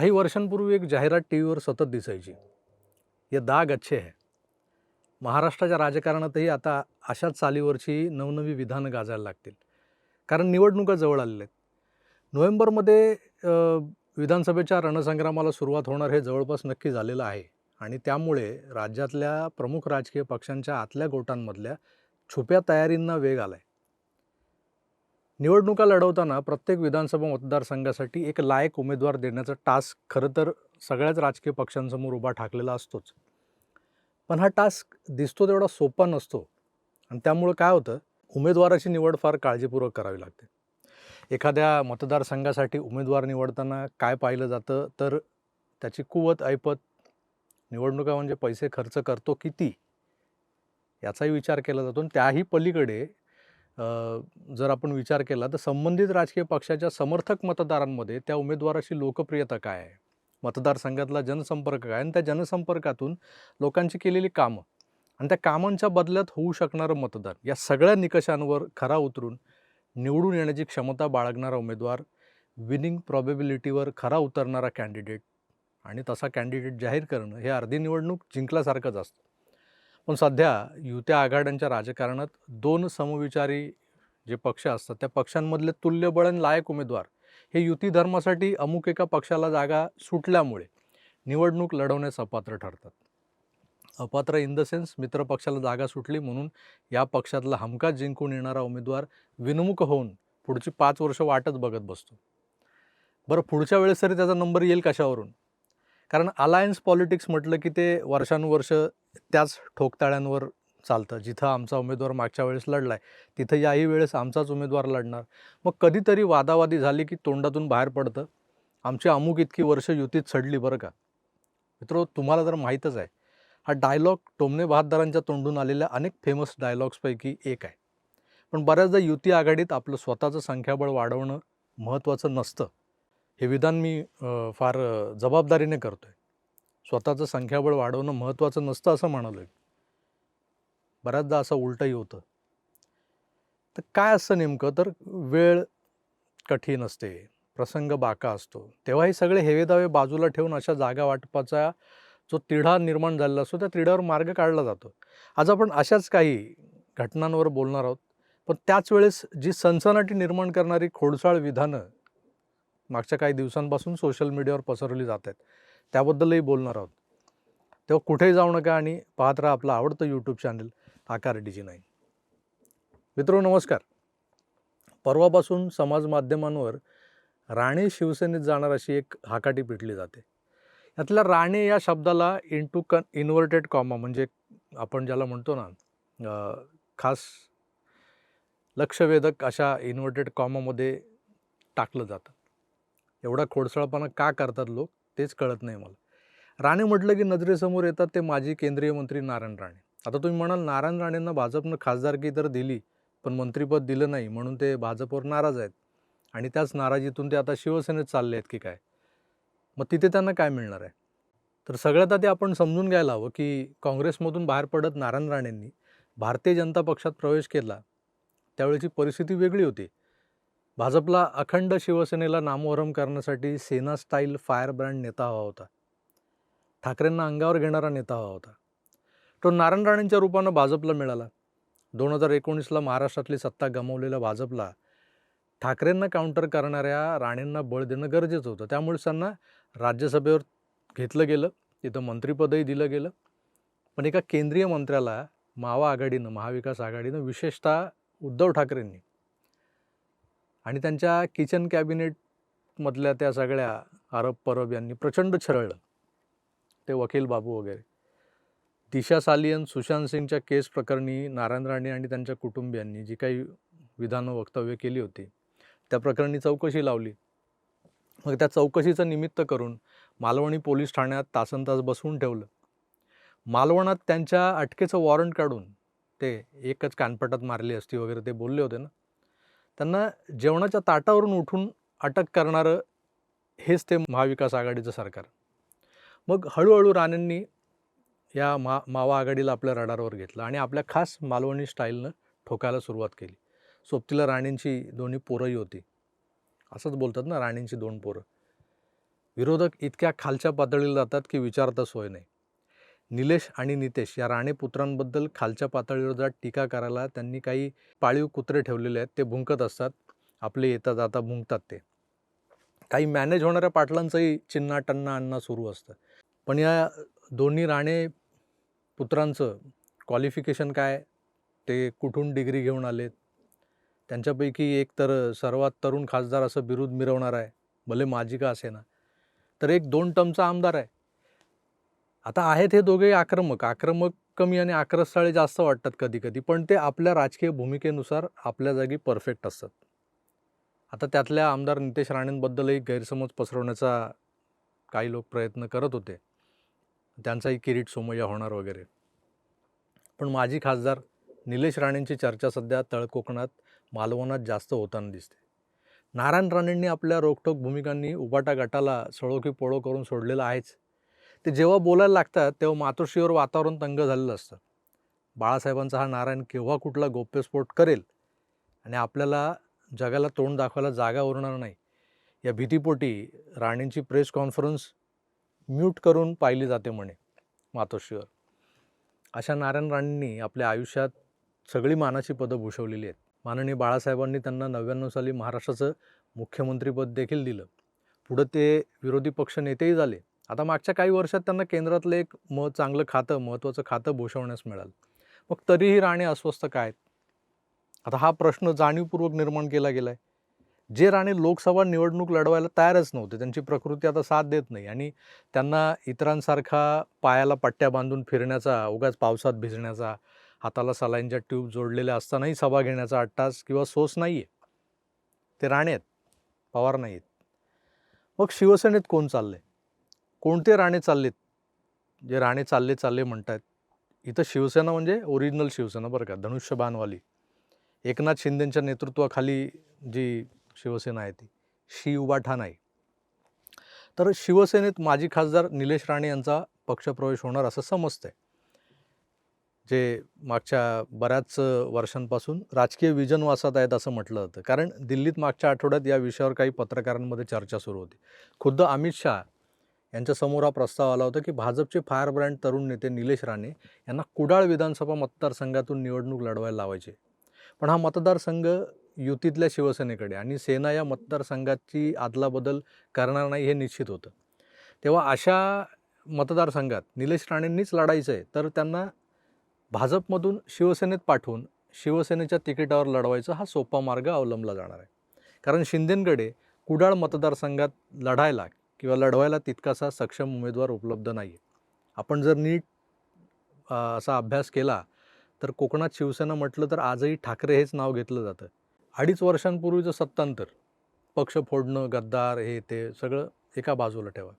काही वर्षांपूर्वी एक जाहिरात टी व्हीवर सतत दिसायची. हे दाग अच्छे है. महाराष्ट्राच्या राजकारणातही आता अशाच चालीवरची नवनवी विधानं गाजायला लागतील. कारण निवडणुका जवळ आलेल्या आहेत. नोव्हेंबरमध्ये विधानसभेच्या रणसंग्रामाला सुरुवात होणार हे जवळपास नक्की झालेलं आहे. आणि त्यामुळे राज्यातल्या प्रमुख राजकीय पक्षांच्या आतल्या गोटांमधल्या छुप्या तयारींना वेग आला आहे निवडणुका लढवताना प्रत्येक विधानसभा मतदारसंघासाठी एक लायक उमेदवार देण्याचा टास्क खरं तर सगळ्याच राजकीय पक्षांसमोर उभा ठाकलेला असतोच. पण हा टास्क दिसतो तेवढा सोपा नसतो. आणि त्यामुळं काय होतं? उमेदवाराची निवड फार काळजीपूर्वक करावी लागते. एखाद्या मतदारसंघासाठी उमेदवार निवडताना काय पाहिलं जातं? तर त्याची कुवत ऐपत निवडणुका म्हणजे पैसे खर्च करतो किती? याचाही विचार केला जातो आणि त्याही पलीकडे जर आपण विचार केला तर संबंधित राजकीय पक्षाच्या समर्थक मतदारांमध्ये त्या उमेदवाराची लोकप्रियता काय आहे? मतदारसंघातला जनसंपर्क काय? आणि त्या जनसंपर्कातून लोकांची केलेली कामं आणि त्या कामांच्या बदल्यात होऊ शकणारं मतदान या सगळ्या निकषांवर खरा उतरून निवडून येण्याची क्षमता बाळगणारा उमेदवार विनिंग प्रॉबेबिलिटीवर खरा उतरणारा कॅन्डिडेट आणि तसा कॅन्डिडेट जाहीर करणं हे अर्धी निवडणूक जिंकल्यासारखंच असतं. पण सध्या युत्या आघाड्यांच्या राजकारणात दोन समविचारी जे पक्ष असतात त्या पक्षांमधले तुल्यबळ आणि लायक उमेदवार हे युती धर्मासाठी अमुक एका पक्षाला जागा सुटल्यामुळे निवडणूक लढवण्यास अपात्र ठरतात. अपात्र इन द सेन्स मित्र पक्षाला जागा सुटली म्हणून या पक्षातला हमखास जिंकून येणारा उमेदवार विनमुख होऊन पुढची पाच वर्ष वाटच बघत बसतो. बरं पुढच्या वेळेस तरी त्याचा नंबर येईल कशावरून? कारण अलायन्स पॉलिटिक्स म्हटलं की ते वर्षानुवर्ष त्याच ठोकताळ्यांवर चालतं. जिथं आमचा उमेदवार मागच्या वेळेस लढला आहे तिथं याही वेळेस आमचाच उमेदवार लढणार. मग कधीतरी वादावादी झाली की तोंडातून बाहेर पडतं. आमची अमुक इतकी वर्ष युतीत चढली बरं का? मित्र तुम्हाला तर माहीतच आहे. हा डायलॉग टोमणे बहादरांच्या तोंडून आलेल्या अनेक फेमस डायलॉग्सपैकी एक आहे. पण बऱ्याचदा युती आघाडीत आपलं स्वतःचं संख्याबळ वाढवणं महत्त्वाचं नसतं. हे विधान मी फार जबाबदारीने करतो आहे स्वतःचं संख्याबळ वाढवणं महत्त्वाचं नसतं असं म्हणालो आहे बऱ्याचदा असं उलटंही होतं. तर काय असतं नेमकं? तर वेळ कठीण असते प्रसंग बाका असतो. तेव्हा हे सगळे हेवेदावे बाजूला ठेवून अशा जागा वाटपाचा जो तिढा निर्माण झालेला असतो त्या तिढ्यावर मार्ग काढला जातो. आज आपण अशाच काही घटनांवर बोलणार आहोत पण त्याच वेळेस जी सनसनाटी निर्माण करणारी खोडसाळ विधानं मागच्या काही दिवसांपासून सोशल मीडियावर पसरवली जात आहेत. त्याबद्दलही बोलणार आहोत. तेव्हा कुठेही जाऊ नका आणि पाहत राहा आपलं आवडतं YouTube channel Aakar D G nine मित्रो नमस्कार. परवापासून समाज माध्यमांवर राणे शिवसेनेत जाणार अशी एक हाकाटी पिटली जाते. यातल्या राणे या शब्दाला इंटू कन इन्व्हर्टेड कॉमा म्हणजे आपण ज्याला म्हणतो ना खास लक्षवेधक अशा इन्व्हर्टेड कॉमामध्ये टाकलं जातं. एवढा खोडसाळपणा का करतात लोक? तेच कळत नाही मला. राणे म्हटलं की नजरेसमोर येतात ते माजी केंद्रीय मंत्री नारायण राणे. आता तुम्ही म्हणाल नारायण राणेंना भाजपनं खासदारकी तर दिली पण मंत्रिपद दिलं नाही म्हणून ते भाजपवर नाराज आहेत. आणि त्याच नाराजीतून ते आता शिवसेनेत चालले आहेत की काय? मग तिथे त्यांना काय मिळणार आहे? तर सगळ्यात आधी आपण समजून घ्यायला हवं की काँग्रेसमधून बाहेर पडत नारायण राणेंनी भारतीय जनता पक्षात प्रवेश केला त्यावेळेची परिस्थिती वेगळी होती. भाजपला अखंड शिवसेनेला नामोहरम करण्यासाठी सेना स्टाईल फायर ब्रँड नेता हवा होता. ठाकरेंना अंगावर घेणारा नेता हवा होता. तो नारायण राणेंच्या रूपानं भाजपला मिळाला. दोन हजार एकोणीसला महाराष्ट्रातली सत्ता गमावलेल्या भाजपला ठाकरेंना काउंटर करणाऱ्या राणेंना बळ देणं गरजेचं होतं. त्यामुळे त्यांना राज्यसभेवर घेतलं गेलं. तिथं मंत्रिपदही दिलं गेलं. पण एका केंद्रीय मंत्र्याला मावा आघाडीनं महाविकास आघाडीनं विशेषतः उद्धव ठाकरेंनी आणि त्यांच्या किचन कॅबिनेटमधल्या त्या सगळ्या आरब परब यांनी प्रचंड छरळलं. ते वकील बाबू वगैरे. दिशा सालियन सुशांत सिंगच्या केस प्रकरणी नारायण राणे आणि त्यांच्या कुटुंबियांनी जी काही विधानं वक्तव्य केली होती त्या प्रकरणी चौकशी लावली. मग त्या चौकशीचं निमित्त करून मालवणी पोलीस ठाण्यात तासन तास बसवून ठेवलं. मालवणात त्यांच्या अटकेचं वॉरंट काढून ते एकच कानपटात मारली असती वगैरे ते बोलले होते ना. त्यांना जेवणाच्या ताटावरून उठून अटक करणारं हेच ते महाविकास आघाडीचं सरकार. मग हळूहळू राणेंनी या मा मावा आघाडीला आपल्या रडारवर घेतलं आणि आपल्या खास मालवणी स्टाईलनं ठोकायला सुरुवात केली. सोबतीला राणींची दोन्ही पोरंही होती. असंच बोलतात ना राणींची दोन पोरं. विरोधक इतक्या खालच्या पातळीला जातात की विचारता सोय नाही. निलेश आणि नितेश या राणे पुत्रांबद्दल खालच्या पातळीवर जात टीका करायला त्यांनी काही पाळीव कुत्रे ठेवलेले आहेत ते भुंकत असतात. आपले येता जाता भुंकतात ते. काही मॅनेज होणाऱ्या पाटलांचंही चिन्ना टन्ना अण्णा सुरू असतं. पण या दोन्ही राणे पुत्रांचं क्वालिफिकेशन काय? ते कुठून डिग्री घेऊन आलेत त्यांच्यापैकी एक तर सर्वात तरुण खासदार असं बिरुद मिरवणार आहे भले माझी का असेना. तर एक दोन टर्मचा आमदार आहे. आता आहेत हे दोघे आक्रमक आक्रमक कमी आणि आक्रस्ताळे जास्त वाटतात कधी कधी पण ते आपल्या राजकीय भूमिकेनुसार आपल्या जागी परफेक्ट असतात. आता त्यातल्या आमदार नितेश राणेंबद्दलही गैरसमज पसरवण्याचा काही लोक प्रयत्न करत होते. त्यांचाही किरीट सोमय्या होणार वगैरे. पण माजी खासदार निलेश राणेंची चर्चा सध्या तळकोकणात मालवणात जास्त होताना दिसते. नारायण राणेंनी आपल्या रोखठोक भूमिकांनी उबाटा गटाला सळो की पोळो करून सोडलेलं आहेच. ते जेव्हा बोलायला लागतात तेव्हा मातोश्रीवर वातावरण तंग झालेलं असतं. बाळासाहेबांचा हा नारायण केव्हा कुठला गोप्यस्फोट करेल? आणि आपल्याला जगाला तोंड दाखवायला जागा उरणार नाही. या भीतीपोटी राणेंची प्रेस कॉन्फरन्स म्यूट करून पाहिली जाते म्हणे मातोश्रीवर. अशा नारायण राणेंनी आपल्या आयुष्यात सगळी मानाची पदं भूषवलेली आहेत. माननीय बाळासाहेबांनी त्यांना नव्याण्णव साली महाराष्ट्राचं मुख्यमंत्रीपद देखील दिलं. पुढं ते विरोधी पक्ष नेतेही झाले. आता मागच्या काही वर्षात त्यांना केंद्रातलं एक म चांगलं खातं महत्त्वाचं खातं भूषवण्यास मिळालं. मग तरीही राणे अस्वस्थ काय आहेत? आता हा प्रश्न जाणीवपूर्वक निर्माण केला गेला आहे जे राणे लोकसभा निवडणूक लढवायला तयारच नव्हते त्यांची प्रकृती आता साथ देत नाही आणि त्यांना इतरांसारखा पायाला पट्ट्या बांधून फिरण्याचा उगाच पावसात भिजण्याचा हाताला सलाईनच्या ट्यूब जोडलेल्या असतानाही सभा घेण्याचा अट्टास किंवा सोस नाही आहे ते राणे आहेत पवार नाही आहेत मग शिवसेनेत कोण चाललं आहे कोणते राणे चाललेत? जे राणे चालले चालले म्हणतात इथं शिवसेना म्हणजे ओरिजिनल शिवसेना बरं का धनुष्यबाणवाली एकनाथ शिंदेंच्या नेतृत्वाखाली जी शिवसेना आहे ती शी नाही तर शिवसेनेत माजी खासदार निलेश राणे यांचा पक्षप्रवेश होणार असं समजतंय. जे मागच्या बऱ्याच वर्षांपासून राजकीय विजनवासात आहेत असं म्हटलं जातं. कारण दिल्लीत मागच्या आठवड्यात या विषयावर काही पत्रकारांमध्ये चर्चा सुरू होती. खुद्द अमित शहा यांच्यासमोर हा प्रस्ताव आला होता की भाजपचे फायर ब्रँड तरुण नेते निलेश राणे यांना कुडाळ विधानसभा मतदारसंघातून निवडणूक लढवायला लावायचे. पण हा मतदारसंघ युतीतल्या शिवसेनेकडे आणि सेना या मतदारसंघाची आदलाबदल करणार नाही हे निश्चित होतं. तेव्हा अशा मतदारसंघात निलेश राणेंनीच लढायचं आहे तर त्यांना भाजपमधून शिवसेनेत पाठवून शिवसेनेच्या तिकिटावर लढवायचा हा सोपा मार्ग अवलंबला जाणार आहे. कारण शिंदेंकडे कुडाळ मतदारसंघात लढायला किंवा लढवायला तितकासा सक्षम उमेदवार उपलब्ध नाही आहे आपण जर नीट असा अभ्यास केला तर कोकणात शिवसेना म्हटलं तर आजही ठाकरे हेच नाव घेतलं जातं. अडीच वर्षांपूर्वीचं सत्तांतर पक्ष फोडणं गद्दार हे ते सगळं एका बाजूला ठेवा.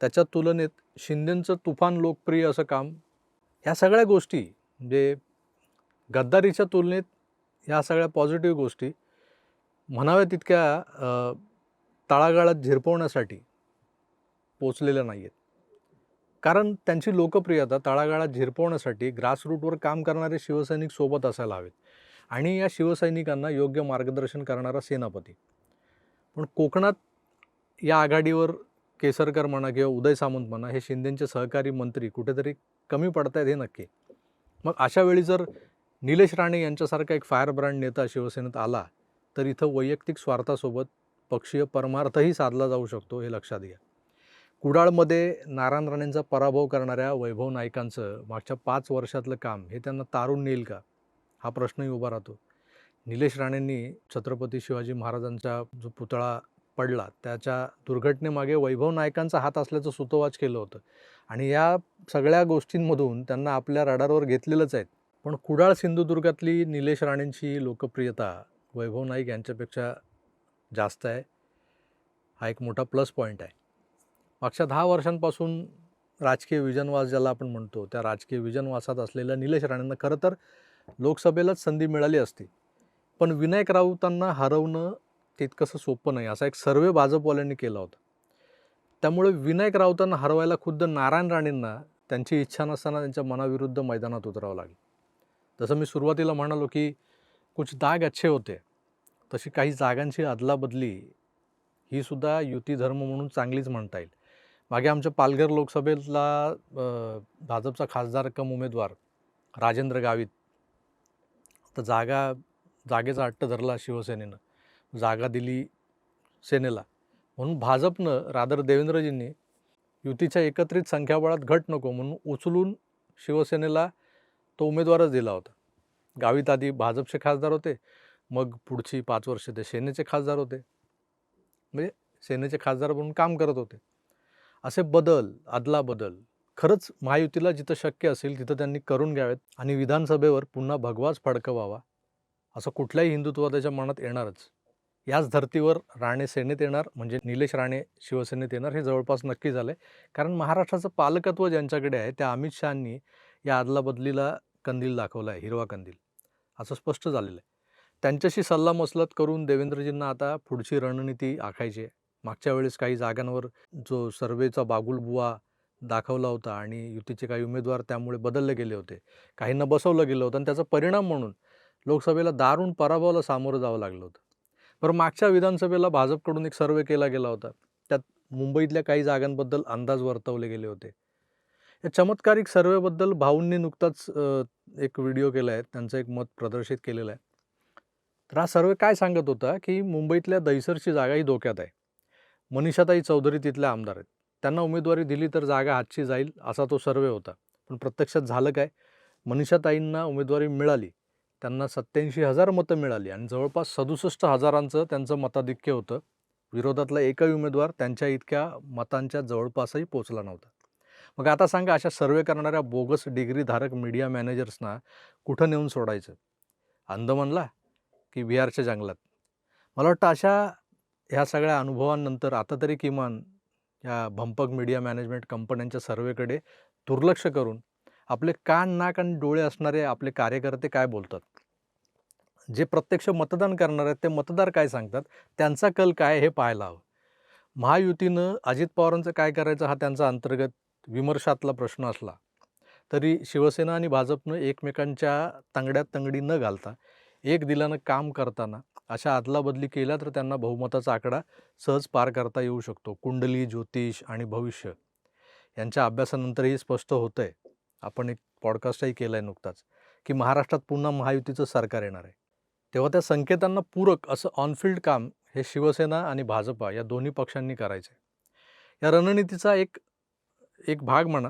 त्याच्या तुलनेत शिंदेंचं तुफान लोकप्रिय असं काम ह्या सगळ्या गोष्टी म्हणजे गद्दारीच्या तुलनेत ह्या सगळ्या पॉझिटिव्ह गोष्टी म्हणाव्या तितक्या तळागाळात झिरपवण्यासाठी पोचलेल्या नाही आहेत कारण त्यांची लोकप्रियता तळागाळात झिरपवण्यासाठी ग्रासरूटवर काम करणारे शिवसैनिक सोबत असायला हवेत आणि या शिवसैनिकांना योग्य मार्गदर्शन करणारा सेनापती. पण कोकणात या आघाडीवर केसरकर म्हणा किंवा उदय सामंत म्हणा हे शिंदेंचे सहकारी मंत्री कुठेतरी कमी पडत आहेत हे नक्की. मग अशा वेळी जर निलेश राणे यांच्यासारखा एक फायर ब्रँड नेता शिवसेनेत आला तर इथं वैयक्तिक स्वार्थासोबत पक्षीय परमार्थही साधला जाऊ शकतो हे लक्षात घ्या. कुडाळमध्ये नारायण राणेंचा पराभव करणाऱ्या वैभव नाईकांचं मागच्या पाच वर्षातलं काम हे त्यांना तारून नेईल का? हा प्रश्नही उभा राहतो. निलेश राणेंनी छत्रपती शिवाजी महाराजांचा जो पुतळा पडला त्याच्या दुर्घटनेमागे वैभव नायकांचा हात असल्याचं सुतोवाच केलं होतं. आणि या सगळ्या गोष्टींमधून त्यांना आपल्या रडारवर घेतलेलंच आहेत. पण कुडाळ सिंधुदुर्गातली निलेश राणेंची लोकप्रियता वैभव नाईक यांच्यापेक्षा जास्त आहे. हा एक मोठा प्लस पॉईंट आहे. मागच्या दहा वर्षांपासून राजकीय विजनवास ज्याला आपण म्हणतो त्या राजकीय विजनवासात असलेल्या निलेश राणेंना खरं तर लोकसभेलाच संधी मिळाली असती. पण विनायक राऊतांना हरवणं तितकंसं सोपं नाही असा एक सर्वे भाजपवाल्यांनी केला होता. त्यामुळे विनायक राऊतांना हरवायला खुद्द नारायण राणेंना त्यांची इच्छा नसताना त्यांच्या मनाविरुद्ध मैदानात उतरावं लागेल. जसं मी सुरुवातीला म्हणालो की कुछ दाग अच्छे होते तशी काही जागांची अदलाबदली ही सुद्धा युती धर्म म्हणून चांगलीच म्हणता येईल. मागे आमच्या पालघर लोकसभेला भाजपचा खासदार कम उमेदवार राजेंद्र गावित. तर जागा जागेचा हट्ट धरला शिवसेनेनं. जागा दिली सेनेला. म्हणून भाजपनं रादर देवेंद्रजींनी युतीच्या एकत्रित संख्याबळात घट नको म्हणून उचलून शिवसेनेला तो उमेदवारच दिला होता. गावित आधी भाजपचे खासदार होते मग पुढची पाच वर्ष ते सेनेचे खासदार होते. म्हणजे सेनेचे खासदार म्हणून काम करत होते. असे बदल आदला बदल. खरंच महायुतीला जिथं शक्य असेल तिथं त्यांनी करून घ्यावेत आणि विधानसभेवर पुन्हा भगवाच फडकवावा असं कुठल्याही हिंदुत्ववाद्याच्या मनात येणारच. याच धर्तीवर राणे सेनेत येणार म्हणजे निलेश राणे शिवसेनेत येणार हे जवळपास नक्की झालं आहे कारण महाराष्ट्राचं पालकत्व ज्यांच्याकडे आहे त्या अमित शहानी या आदलाबदलीला कंदील दाखवला आहे हिरवा कंदील. असं स्पष्ट झालेलं आहे. त्यांच्याशी सल्लामसलत करून देवेंद्रजींना आता पुढची रणनीती आखायची आहे. मागच्या वेळेस काही जागांवर जो सर्वेचा बागुलबुवा दाखवला होता आणि युतीचे काही उमेदवार त्यामुळे बदलले गेले होते. काहींना बसवलं गेलं होतं आणि त्याचा परिणाम म्हणून लोकसभेला दारुण पराभवाला सामोरं जावं लागलं होतं. पर मागच्या विधानसभेला भाजपकडून एक सर्वे केला गेला होता. त्यात मुंबईतल्या काही जागांबद्दल अंदाज वर्तवले गेले होते. या चमत्कारिक सर्वेबद्दल भाऊंनी नुकताच एक व्हिडिओ केला आहे. त्यांचं एक मत प्रदर्शित केलेलं आहे. तर हा सर्वे काय सांगत होता की मुंबईतल्या दहिसरची जागा ही धोक्यात आहे. मनीषाताई चौधरी तिथल्या आमदार आहेत. त्यांना उमेदवारी दिली तर जागा हातची जाईल असा तो सर्वे होता. पण प्रत्यक्षात झालं काय? मनीषाताईंना उमेदवारी मिळाली. त्यांना सत्याऐंशी हजार मतं मिळाली आणि जवळपास सदुसष्ट हजारांचं त्यांचं मताधिक्य होतं. विरोधातला एकही उमेदवार त्यांच्या इतक्या मतांच्या जवळपासही पोचला नव्हता. मग आता सांगा अशा सर्वे करणाऱ्या बोगस डिग्रीधारक मीडिया मॅनेजर्सना कुठं नेऊन सोडायचं? अंदमानला की बिहारच्या जंगलात? मला वाटतं अशा ह्या सगळ्या अनुभवांनंतर आता तरी किमान या भंपक मीडिया मॅनेजमेंट कंपन्यांच्या सर्वेकडे दुर्लक्ष करून आपले कान नाक आणि डोळे असणारे आपले कार्यकर्ते काय बोलतात? जे प्रत्यक्ष मतदान करणार आहेत ते मतदार काय सांगतात? त्यांचा कल काय हे पाहायला हवं. महायुतीनं अजित पवारांचं काय करायचं हा त्यांचा अंतर्गत विमर्शातला प्रश्न असला तरी शिवसेना आणि भाजपनं एकमेकांच्या तंगड्यात तंगडी न घालता एक दिलानं काम करताना अशा अदलाबदली केल्या तर त्यांना बहुमताचा आकडा सहज पार करता येऊ शकतो. कुंडली ज्योतिष आणि भविष्य यांच्या अभ्यासानंतरही स्पष्ट होतं आहे आपण एक पॉडकास्टही केला आहे नुकताच की महाराष्ट्रात पुन्हा महायुतीचं सरकार येणार आहे. तेव्हा त्या संकेतांना पूरक असं ऑनफिल्ड काम हे शिवसेना आणि भाजपा या दोन्ही पक्षांनी करायचं आहे या रणनीतीचा एक एक भाग म्हणा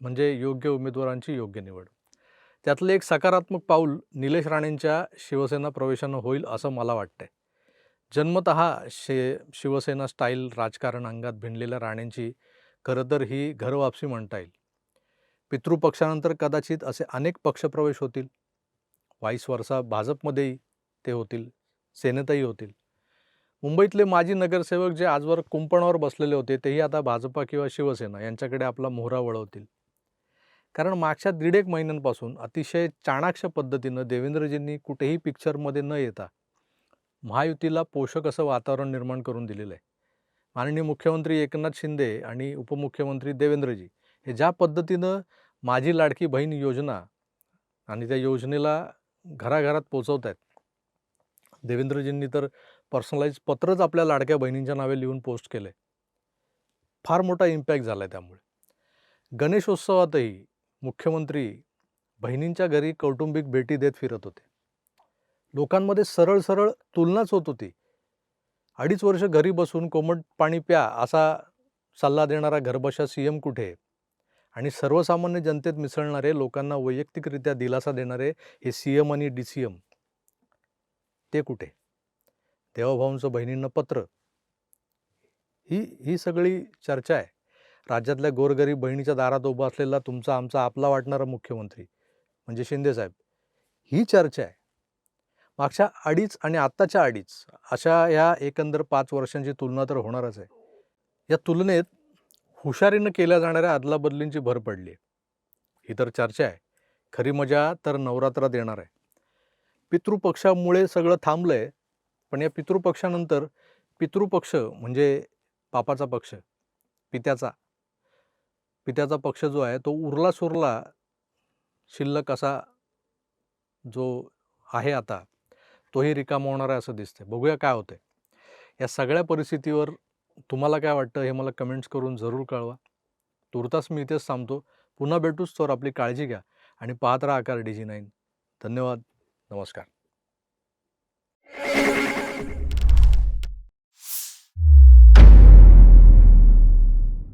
म्हणजे योग्य उमेदवारांची योग्य निवड. त्यातलं एक सकारात्मक पाऊल निलेश राणेंच्या शिवसेना प्रवेशानं होईल असं मला वाटतंय. जन्मत शे शिवसेना स्टाईल राजकारण अंगात भिनलेल्या राणेंची खरं तर ही घरवापसी म्हणता येईल. पितृपक्षानंतर कदाचित असे अनेक पक्षप्रवेश होतील. वाईस वर्षा भाजपमध्येही ते होतील सेनेतही होतील. मुंबईतले माजी नगरसेवक जे आजवर कुंपणावर बसलेले होते तेही आता भाजपा किंवा शिवसेना यांच्याकडे आपला मोहरा वळवतील. कारण मागच्या दीड एक महिन्यांपासून अतिशय चाणाक्ष पद्धतीनं देवेंद्रजींनी कुठेही पिक्चरमध्ये न येता महायुतीला पोषक असं वातावरण निर्माण करून दिलेलं आहे माननीय मुख्यमंत्री एकनाथ शिंदे आणि उपमुख्यमंत्री देवेंद्रजी हे ज्या पद्धतीनं माझी लाडकी बहीण योजना आणि त्या योजनेला घराघरात पोचवत आहेत देवेंद्रजींनी तर पर्सनलाइज पत्रच आपल्या लाडक्या बहिणींच्या नावे लिहून पोस्ट केलं आहे फार मोठा इम्पॅक्ट झाला आहे त्यामुळे. गणेशोत्सवातही मुख्यमंत्री बहिणींच्या घरी कौटुंबिक भेटी देत फिरत होते. लोकांमध्ये सरळ सरळ तुलनाच होत होती. अडीच वर्ष घरी बसून कोमट पाणी प्या असा सल्ला देणारा घरबशा सी एम कुठे? आहे? आणि सर्वसामान्य जनतेत मिसळणारे लोकांना वैयक्तिकरित्या दिलासा देणारे हे सी एम आणि डी सी एम. ते कुठे? देवाभाऊंचं बहिणींना पत्र. ही ही सगळी चर्चा आहे. राज्यातल्या गोरगरीब बहिणीच्या दारात उभा असलेला तुमचा आमचा आपला वाटणारा मुख्यमंत्री म्हणजे शिंदेसाहेब ही चर्चा आहे. मागच्या अडीच आणि आत्ताच्या अडीच अशा ह्या एकंदर पाच वर्षांची तुलना तर होणारच आहे. या तुलनेत हुशारीनं केल्या जाणाऱ्या अदलाबदलींची भर पडली आहे. ही तर चर्चा आहे. खरी मजा तर नवरात्रात येणार आहे. पितृपक्षामुळे सगळं थांबलं आहे पण या पितृपक्षानंतर पितृपक्ष म्हणजे पापाचा पक्ष पित्याचा. पित्याचा पक्ष जो आहे तो उरला सुरला शिल्लक असा जो आहे आता तोही रिकामा होणार आहे असं दिसतंय. बघूया काय होतंय. या सगळ्या परिस्थितीवर तुम्हाला काय वाटतं हे मला कमेंट्स करून जरूर कळवा. तुर्तास मी इथेच थांबतो. पुन्हा भेटूच तर आपली काळजी घ्या आणि पाहत राहा आकार डी जी नाईन. धन्यवाद. नमस्कार.